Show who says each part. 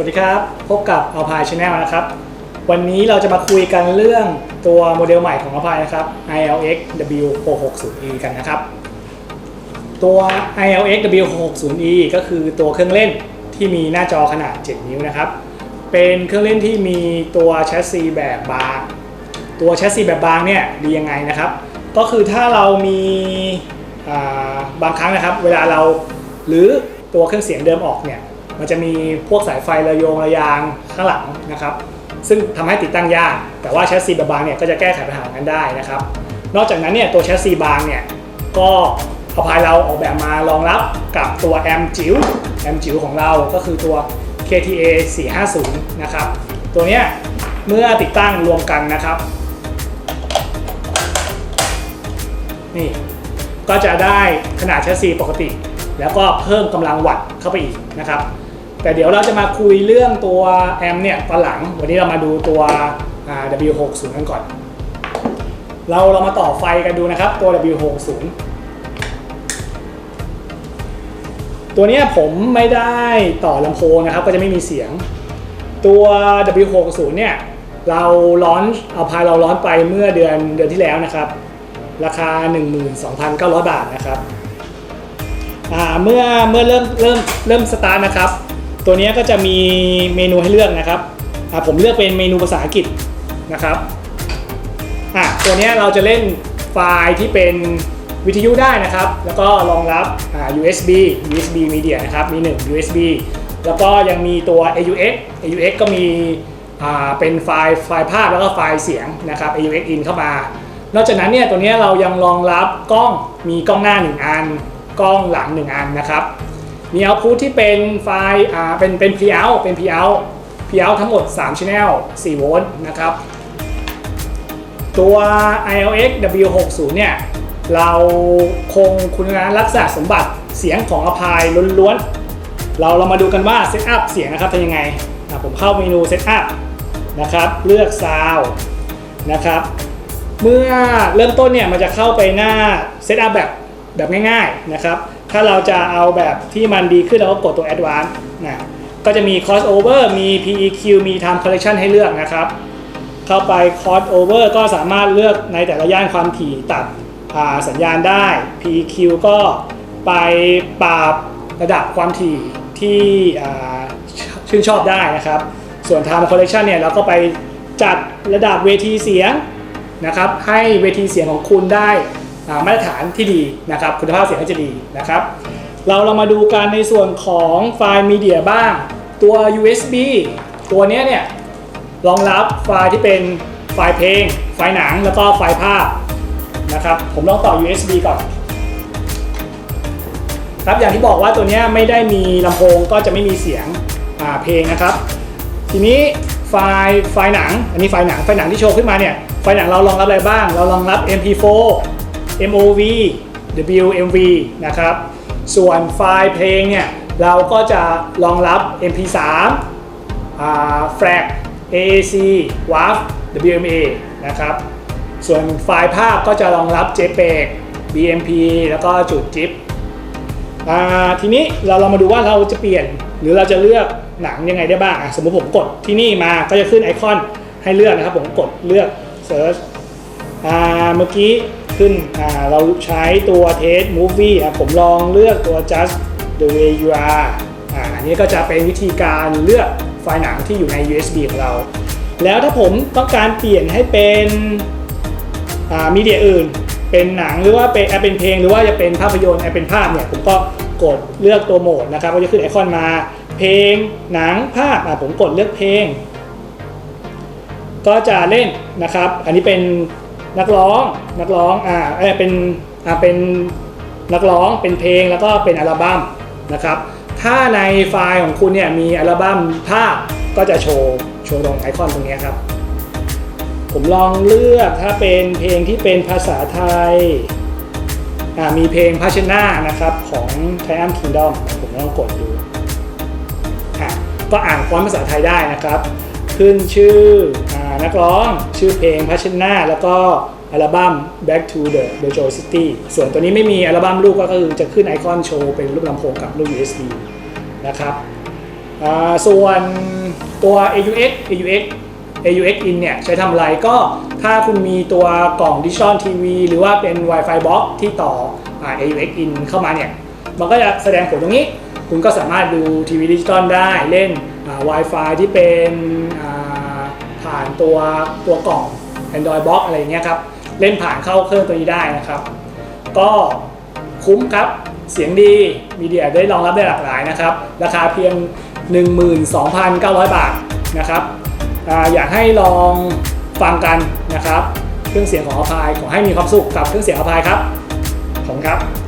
Speaker 1: วัสดีครับ พบกับ Alpine Channel นะครับ วันนี้เราจะมาคุยกันเรื่องตัวโมเดลใหม่ของ Alpine นะครับ ILX W660E กันนะครับ ตัว ILX W660E ก็คือตัวเครื่องเล่นที่มีหน้าจอขนาด 7 นิ้วนะครับ เป็นเครื่องเล่นที่มีตัวแชสซีแบบบาง ตัวแชสซีแบบบางเนี่ยดียังไงนะครับ ก็คือถ้าเรามีาบางครั้งนะครับ เวลาเราหรือตัวเครื่องเสียงเดิมออกเนี่ย มันจะมีพวกสายไฟระโยงระยางข้างหลังนะครับ ซึ่งทำให้ติดตั้งยาก แต่ว่าแชสซีบางเนี่ยก็จะแก้ไขปัญหานั้นได้นะครับ นอกจากนั้นเนี่ยตัวแชสซีบางเนี่ยก็อพายเราออกแบบมารองรับกับตัวแอมจิ๋วแอมจิ๋วของเราก็คือตัว KTA 450 นะครับ ตัวเนี้ยเมื่อติดตั้งรวมกันนะครับ นี่ก็จะได้ขนาดแชสซีปกติ แล้วก็เพิ่มกำลังวัตต์เข้าไปอีกนะครับ แต่เดี๋ยวเราจะมาคุยเรื่องตัวแอมเนี่ยตอนหลัง วันนี้เรามาดูตัว W60 กันก่อน เราเรามาต่อไฟกันดูนะครับตัว W60 ตัวนี้ผมไม่ได้ต่อลำโพงนะครับ ก็จะไม่มีเสียง ตัว W60 เนี่ยเราร้อนเอาพายเราร้อนไปเมื่อเดือนเดือนที่แล้วนะครับ ราคา 12,900 บาทนะครับเมื่อเมื่อเริ่มเริ่มเริ่มสตาร์ทนะครับ ตัวนี้ก็จะมีเมนูให้เลือกนะครับผมเลือกเป็นเมนูภาษาอังกฤษนะครับตัวนี้เราจะเล่นไฟล์ที่เป็นวิทยุได้นะครับ แล้วก็รองรับ USB USB Media นะครับ มี 1 USB แล้วก็ยังมีตัว AUX AUX ก็มีเป็นไฟล์ไฟล์ภาพแล้วก็ไฟล์เสียงนะครับ AUX in เข้ามา นอกจากนั้นเนี่ยตัวนี้เรายังรองรับกล้องมีกล้องหน้า 1 อัน กล้องหลัง 1 อันนะครับ มีเอาพุทที่เป็นไฟล์อ่าเป็นเป็น pre out เป็น pre out pre out ทั้งหมด3 channel 4 โวลต์นะครับ ตัว ILX W60 เนี่ย เราคงคุณลักษณะสมบัติเสียงของอพายล้วนๆ เราเรามาดูกันว่าเซตอัพเสียงนะครับเป็นยังไงผมเข้าเมนูเซตอัพนะครับ เลือกซาวนะครับเมื่อเริ่มต้นเนี่ยมันจะเข้าไปหน้าเซตอัพแบบแบบง่ายๆนะครับ ถ้าเราจะเอาแบบที่มันดีขึ้นเราก็กดตัว Advanced นะก็จะมี crossover มี PEQ มี time correction ให้เลือกนะครับ เข้าไป crossover ก็สามารถเลือกในแต่ละย่านความถี่ตัดสัญญาณได้ PEQ ก็ไปปรับระดับความถี่ที่ชื่นชอบได้นะครับ ส่วน time correction เนี่ยเราก็ไปจัดระดับเวทีเสียงนะครับ ให้เวทีเสียงของคุณได้ มาตรฐานที่ดีนะครับคุณภาพเสียงก็จะดีนะครับ เราเรามาดูกันในส่วนของไฟล์มีเดียบ้าง ตัว USB ตัวเนี้ยเนี่ยรองรับไฟล์ที่เป็นไฟล์เพลง ไฟล์หนังแล้วก็ไฟล์ภาพนะครับผมลองต่อ USB ก่อนครับอย่างที่บอกว่าตัวเนี้ยไม่ได้มีลำโพงก็จะไม่มีเสียงเพลงนะครับ ทีนี้ไฟล์ไฟล์หนัง อันนี้ไฟล์หนังไฟล์หนังที่โชว์ขึ้นมาเนี่ยไฟล์หนังเรารองรับอะไรบ้าง เรารองรับ MP4 MOV WMV นะครับ ส่วนไฟล์เพลงเนี่ย เราก็จะรองรับ MP3 FLAC AAC WAV WMA นะครับ ส่วนไฟล์ภาพก็จะรองรับ JPEG BMP แล้วก็จุด JIP ทีนี้เราเรามาดูว่าเราจะเปลี่ยนหรือเราจะเลือกหนังยังไงได้บ้างอะสมมติผมกดที่นี่มาก็จะขึ้นไอคอนให้เลือกนะครับ ผมกดเลือก Search เมื่อกี้ ขึ้นเราใช้ตัว Test Movie อ่ผมลองเลือกตัว Just the way you are อันนี้ก็จะเป็นวิธีการเลือกไฟล์หนังที่อยู่ใน USB ของเรา แล้วถ้าผมต้องการเปลี่ยนให้เป็นมีเดียอื่น เป็นหนังหรือว่าเป็นแอปเป็นเพลงหรือว่าจะเป็นภาพยนตร์แอปเป็นภาพเนี่ยผมก็กดเลือกตัวโหมดนะครับก็จะขึ้นไอคอนมาเพลงหนังภาพผมกดเลือกเพลง ก็จะเล่นนะครับ อันนี้เป็น นักร้องนักร้องอ่าเออเป็นอ่าเป็นนักร้องเป็นเพลงแล้วก็เป็นอัลบั้มนะครับ ถ้าในไฟล์ของคุณเนี่ยมีอัลบั้มภาพก็จะโชว์โชว์ตรงไอคอนตรงนี้ครับ ผมลองเลือกถ้าเป็นเพลงที่เป็นภาษาไทยอ่ามีเพลงพาชนานะครับของ Triumph Kingdom ผมลองกดดูอะก็อ่านฟอนต์ภาษาไทยได้นะครับ ขึ้นชื่ออนักร้องชื่อเพลงพาชนาแล้วก็อัลบั้ม Back to the the Joy City ส่วนตัวนี้ไม่มีอัลบั้มลูกก็คือจะขึ้นไอคอนโชว์เป็นรูปลำโพงกับรูป USB นะครับส่วนตัว AUX AUX AUX in เนี่ยใช้ทำอะไรก็ถ้าคุณมีตัวกล่องดิจิตอลทีวีหรือว่าเป็น Wi-Fi box ที่ต่อ AUX in เข้ามาเนี่ย มันก็จะแสดงผลตรงนี้ คุณก็สามารถดูทีวีดิจิตอลได้เล่นอ่า Wi-Fi ที่เป็นผ่านตัวตัวกล่อง Android box อะไรอย่างเงี้ยครับ เล่นผ่านเข้าเครื่องตัวนี้ได้นะครับ ก็คุ้มครับเสียงดีมีเดียได้รองรับได้หลากหลายนะครับ ราคาเพียง 12,900 บาทนะครับออยากให้ลองฟังกันนะครับ เครื่องเสียงของอพายขอให้มีความสุขกับเครื่องเสียงอพายครับ ขอบคุณครับ